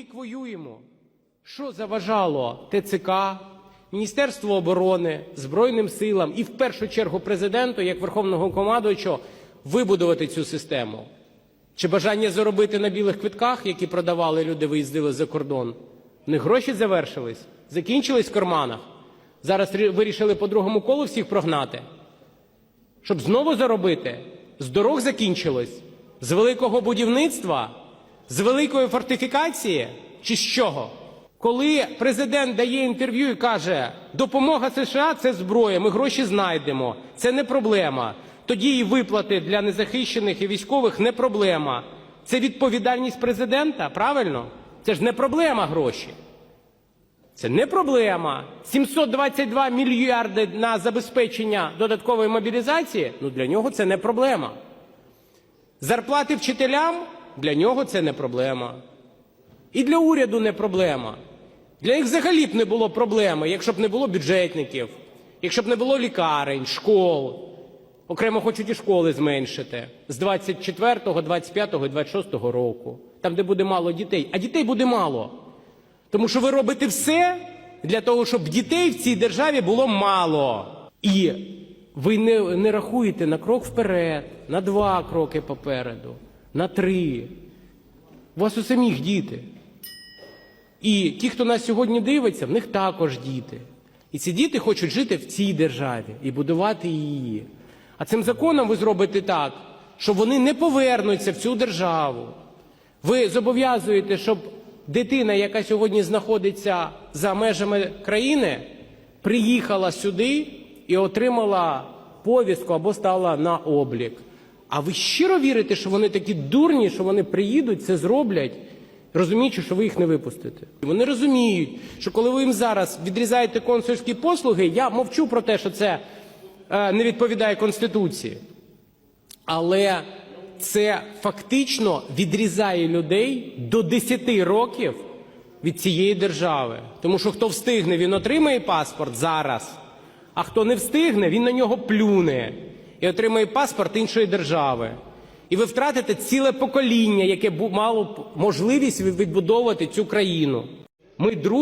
Рік воюємо. Що заважало ТЦК, Міністерству оборони, Збройним силам і в першу чергу президенту, як верховного командуючого, вибудувати цю систему? Чи бажання заробити на білих квитках, які продавали люди, виїздили за кордон? В них гроші завершились, закінчились в карманах. Зараз вирішили по другому колу всіх прогнати. Щоб знову заробити, з дорог закінчилось, з великого будівництва, з великої фортифікації чи з чого? Коли президент дає інтерв'ю і каже, допомога США це зброя, ми гроші знайдемо, це не проблема. Тоді і виплати для незахищених і військових не проблема. Це відповідальність президента, правильно? Це ж не проблема гроші. Це не проблема. 722 мільярди на забезпечення додаткової мобілізації ну для нього це не проблема. Зарплати вчителям для нього це не проблема. І для уряду не проблема. Для них взагалі б не було проблеми, якщо б не було бюджетників, якщо б не було лікарень, школ. Окремо хочуть і школи зменшити з 24, 25 і 26 року, там, де буде мало дітей. А дітей буде мало. Тому що ви робите все для того, щоб дітей в цій державі було мало. І ви не, не рахуєте на крок вперед, на два кроки попереду, на три. У вас у самих діти. І ті, хто нас сьогодні дивиться, в них також діти. І ці діти хочуть жити в цій державі і будувати її. А цим законом ви зробите так, що вони не повернуться в цю державу. Ви зобов'язуєте, щоб дитина, яка сьогодні знаходиться за межами країни, приїхала сюди і отримала повістку або стала на облік. А ви щиро вірите, що вони такі дурні, що вони приїдуть, це зроблять, розуміючи, що ви їх не випустите? Вони розуміють, що коли ви їм зараз відрізаєте консульські послуги, я мовчу про те, що це е, не відповідає Конституції. Але це фактично відрізає людей до 10 років від цієї держави. Тому що хто встигне, він отримає паспорт зараз, а хто не встигне, він на нього плюне і отримає паспорт іншої держави. І ви втратите ціле покоління, яке мало можливість відбудовувати цю країну. Ми друг